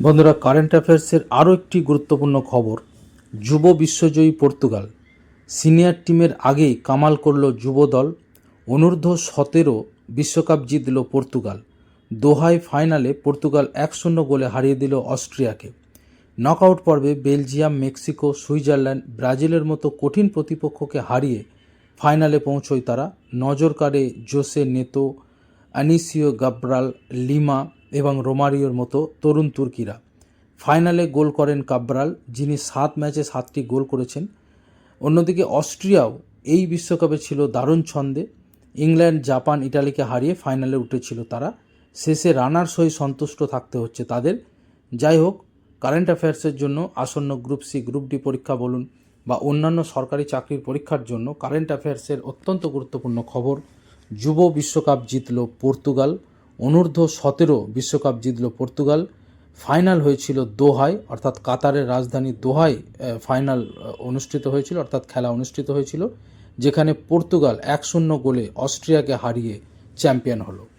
বন্ধুরা কারেন্ট অ্যাফেয়ার্সের আরও একটি গুরুত্বপূর্ণ খবর, যুব বিশ্বজয়ী পর্তুগাল। সিনিয়র টিমের আগেই কামাল করল যুব দল। অনূর্ধ্ব সতেরো বিশ্বকাপ জিতল পর্তুগাল। দোহায় ফাইনালে পর্তুগাল এক শূন্য গোলে হারিয়ে দিল অস্ট্রিয়াকে। নকআউট পর্বে বেলজিয়াম, মেক্সিকো, সুইজারল্যান্ড, ব্রাজিলের মতো কঠিন প্রতিপক্ষকে হারিয়ে ফাইনালে পৌঁছয় তারা। নজর কাড়ে জোসে নেতো আনিসিও গাব্রাল, লিমা এবং রোমারিওর মতো তরুণ তুর্কিরা। ফাইনালে গোল করেন কাব্রাল, যিনি সাত ম্যাচে সাতটি গোল করেছেন। অন্যদিকে অস্ট্রিয়াও এই বিশ্বকাপে ছিল দারুণ ছন্দে। ইংল্যান্ড, জাপান, ইটালিকে হারিয়ে ফাইনালে উঠেছিল তারা। শেষে রানার হয়ে সন্তুষ্ট থাকতে হচ্ছে তাদের। যাই হোক, কারেন্ট অ্যাফেয়ার্সের জন্য আসন্ন গ্রুপ সি, গ্রুপ ডি পরীক্ষা বলুন বা অন্যান্য সরকারি চাকরির পরীক্ষার জন্য কারেন্ট অ্যাফেয়ার্সের অত্যন্ত গুরুত্বপূর্ণ খবর, যুব বিশ্বকাপ জিতল পর্তুগাল। অনূর্ধ্ব সতেরো বিশ্বকাপ জিতল পর্তুগাল। ফাইনাল হয়েছিল দোহায়, অর্থাৎ কাতারের রাজধানী দোহায় ফাইনাল অনুষ্ঠিত হয়েছিল, অর্থাৎ খেলা অনুষ্ঠিত হয়েছিল, যেখানে পর্তুগাল এক শূন্য গোলে অস্ট্রিয়াকে হারিয়ে চ্যাম্পিয়ন হলো।